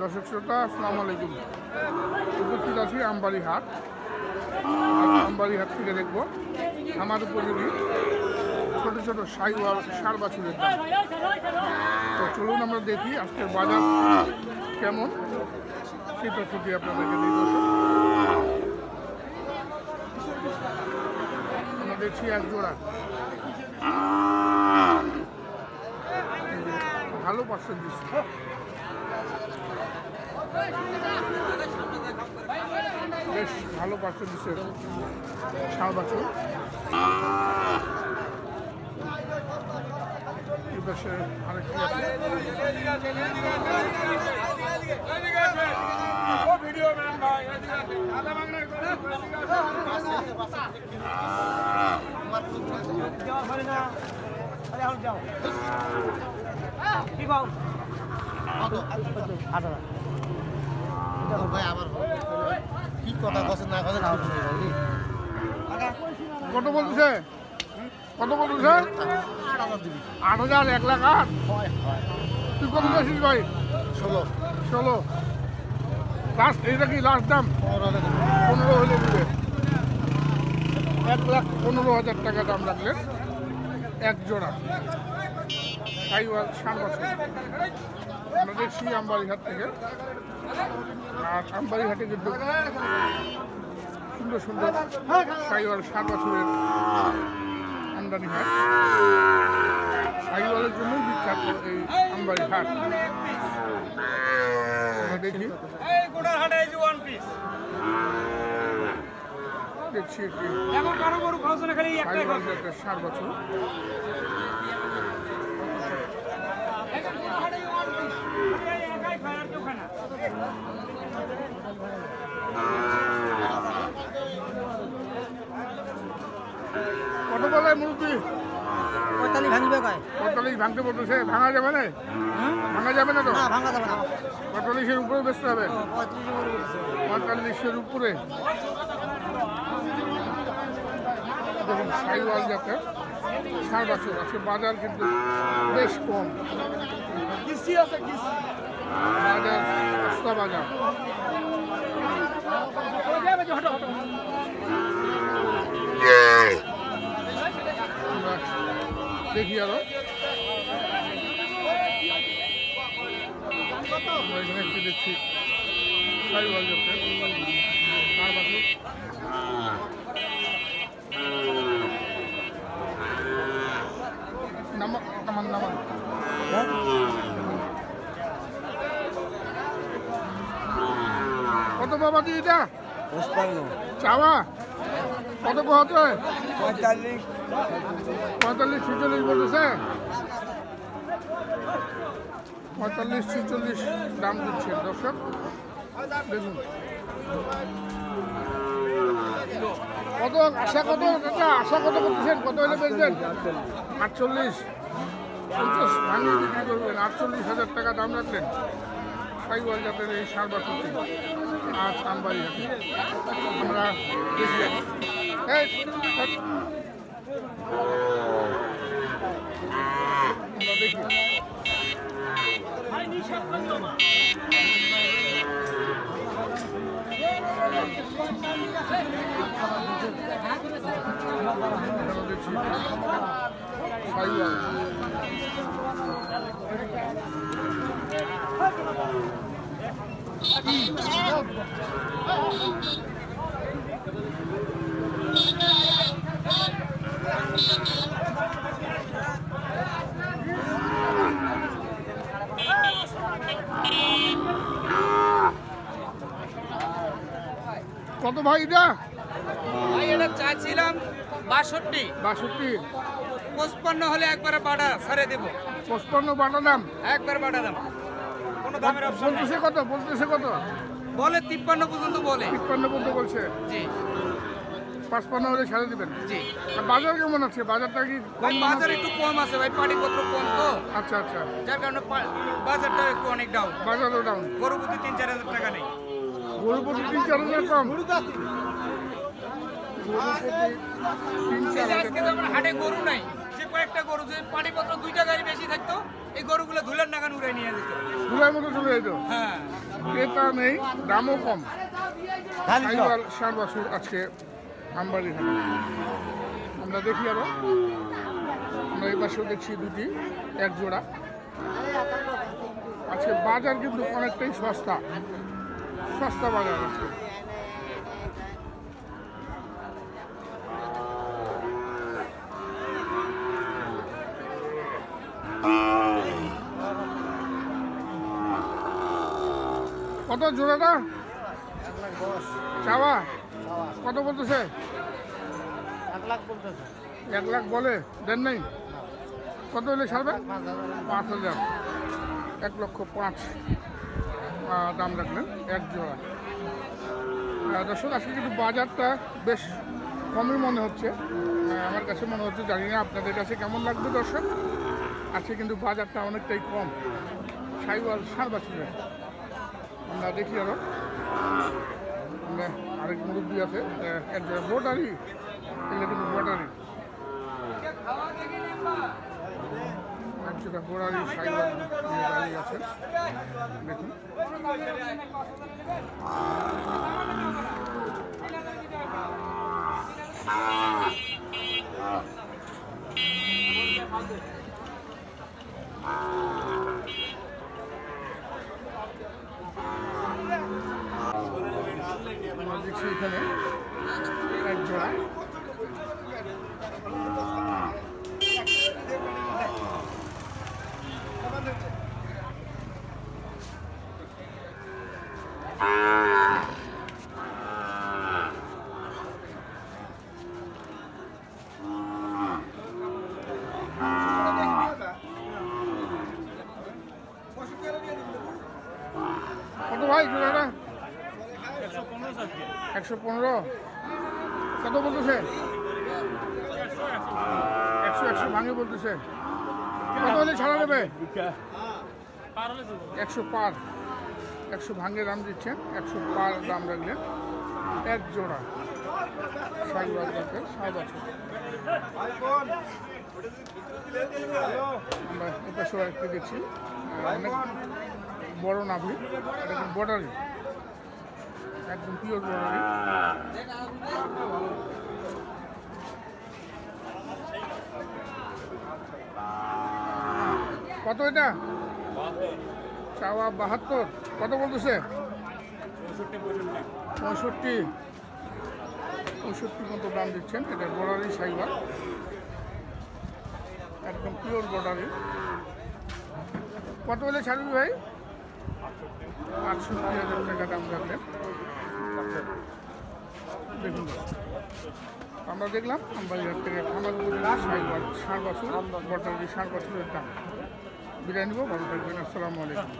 দর্শক শ্রোতা, আসসালামু আলাইকুম। উপস্থিত আছি আমবাড়ি হাট। আমবাড়ি হাট থেকে দেখব। আমার উপযোগী ছোট ছোট সাইওয়াল সার বাছুরের দাম। তো চলুন আমরা দেখি আজকের বাজার কেমন। সেই তথ্যটি আপনাদেরকে দিই আমরা দেখছি এক জোড়া। ভালো পার্সেন্ট দিচ্ছে বেশ ভালো পার্সেন্ট দিচ্ছে সার বছর। ভাই আবার কথা কথা না কত বলতেছে? কত বলতেছে? আট হাজার এক লাখ আট? তুই কত দিয়েছিস ভাই? ষোলো। ষোলো। লাস্ট এইটা কি লাস্ট দাম? পনেরো হলে দিবে। এক লাখ পনেরো হাজার টাকা দাম রাখলেন এক জোড়া। সাইওয়াল ষাট বছর। আমরা দেখছি আমবাড়িঘাট থেকে। আর আমবাড়িঘাটে কিন্তু সুন্দর সুন্দর সাইওয়াল ষাট বছরের আমদানি হয় সাইওয়ালের জন্যই বিখ্যাত এই আমবাড়ি হাট আমরা দেখি। হাটে যে দেখছি একটি এখন কারও গরু খাওয়াছ না খালি একটাই সাইওয়াল খাওয়াছে একটা ষাট বছর একাই খায় আর কেউ খায় না কত বলে মুরব্বী পঁয়তাল্লিশ ভাঙবে কয়? পঁয়তাল্লিশ ভাঙতে বলতেছে ভাঙা যাবে না? ভাঙা যাবে না তো? না ভাঙা যাবে না। পঁয়তাল্লিশের উপরে বেচতে হবে? পঁয়তাল্লিশের উপরে? দেখুন সাইওয়াল বছর আছে বাজার কিন্তু বেশ কম। কিস্তি আছে কিস্তি। দেখি আরও এখানে একটু দেখছি নামান নামান কত বাবা দি এটা? পঁচপান্ন। চাওয়া? কত কত পঁয়তাল্লিশ। পঁয়তাল্লিশ ছিচল্লিশ বলতেছে? পঁয়তাল্লিশ ছিচল্লিশ দাম দিচ্ছে দর্শক। দেখুন। কত? আশা কত? আশা কত করতেছেন কত হলে বেচবেন? আটচল্লিশ। পঞ্চাশ ভাঙিয়ে বিক্রি করবেন। আটচল্লিশ হাজার টাকা দাম রাখলেন। সাইওয়াল জাতের এই সার বাছুরটি। সানবাড়ি হাটে আমরা দেখি এই, এই, আমরা দেখি আমরা দেখছি সাইওয়াল কত ভাই এটা? ভাই এটা চাইছিলাম বাষট্টি। বাষট্টি। পঁচপান্ন হলে একবারে বাড়া ছাড়ে দেবো। পঁচপান্ন বাটা দাম? একবার দাম। বলতেছে কত? বলতেছে কত? বলে তিপ্পান্ন পর্যন্ত বলে। তিপ্পান্ন পর্যন্ত বলছে? জি। পাঁচপান্ন হলে ছেড়ে দিবেন? জি। আর বাজার কেমন আছে? বাজারটা কি ভাই কম বাজার একটু কম আছে ভাই পাটিপত্র কম তো। আচ্ছা আচ্ছা। যার কারণে বাজারটা একটু অনেক ডাউন বাজারও ডাউন গরু প্রতি তিন চার হাজার টাকা নেই। গরু প্রতি তিন চার হাজার কম? গরু প্রতি তিন চার হাজার আজকে তো আমার হাটে গরু নাই সে গরু পানিপত্র দুইটা গাড়ি বেশি থাকতো এই গরুগুলো ধুলের নাগান উড়ে নিয়ে যেত। দুলাই মতো চলে যেত হ্যাঁ। ক্রেতা নেই দামও কম। ষাট বছর আজকে আমবাড়ি আমরা দেখি আরও। আমরা এই পাশেও দেখছি দুটি এক জোড়া। আজকে বাজার কিন্তু অনেকটাই সস্তা। সস্তা বাজার আজকে। কত জোড়াটা চাওয়া। কত বলতেছে? এক লাখ বলে, দেন নাই? কত হলে ছাড়বে? পাঁচ হাজার। এক লক্ষ পাঁচ। দাম রাখলেন, এক জোড়া। দর্শক, আজকে কিন্তু বাজারটা বেশ কমই মনে হচ্ছে। আমার কাছে মনে হচ্ছে জানি না আপনাদের কাছে কেমন লাগবে দর্শক। আজকে কিন্তু বাজারটা অনেকটাই কম। সাইওয়াল সার বাছুরের আমরা দেখি আরও। আমরা আরেক মুরব্বী আছে বোটারি এগুলো কিন্তু বোটারি একজোড়া গোড়ারি সাইবার দাঁড়িয়ে আছে। দেখুন। এখানে এক জোড়া কত ভাই জোড়াটা একশো পনেরো? কত বলতেছে? একশো একশো ভাঙে বলতেছে। কত হলে ছাড়া দেবে? একশো পার। একশো ভাঙে দাম দিচ্ছেন, একশো পার দাম রাখলেন। এক জোড়া। ষাট বাজার সাত বছর। আমরা একটু দেখছি। অনেক বড় নাভি বর্ডারি? একদম পিওর বর্ডারি কত এটা? চাওয়া বাহাত্তর। কত বলতেছে? পঁয়ষট্টি পঁয়ষট্টি। মতো দাম দিচ্ছেন। এটা বর্ডারি সাইবার। একদম পিওর বর্ডারি কত হলে ছাড়বি ভাই? আটষট্টি হাজার টাকা দাম রাখলেন দেখুন আমরা দেখলাম আমবাড়িহাট থেকে খামার উপজেলা সাইবার ষাট বছর, বর্তমানে ষাট বছরের দাম, বিদায় নিব, ভালো থাকবেন, আসসালামু আলাইকুম।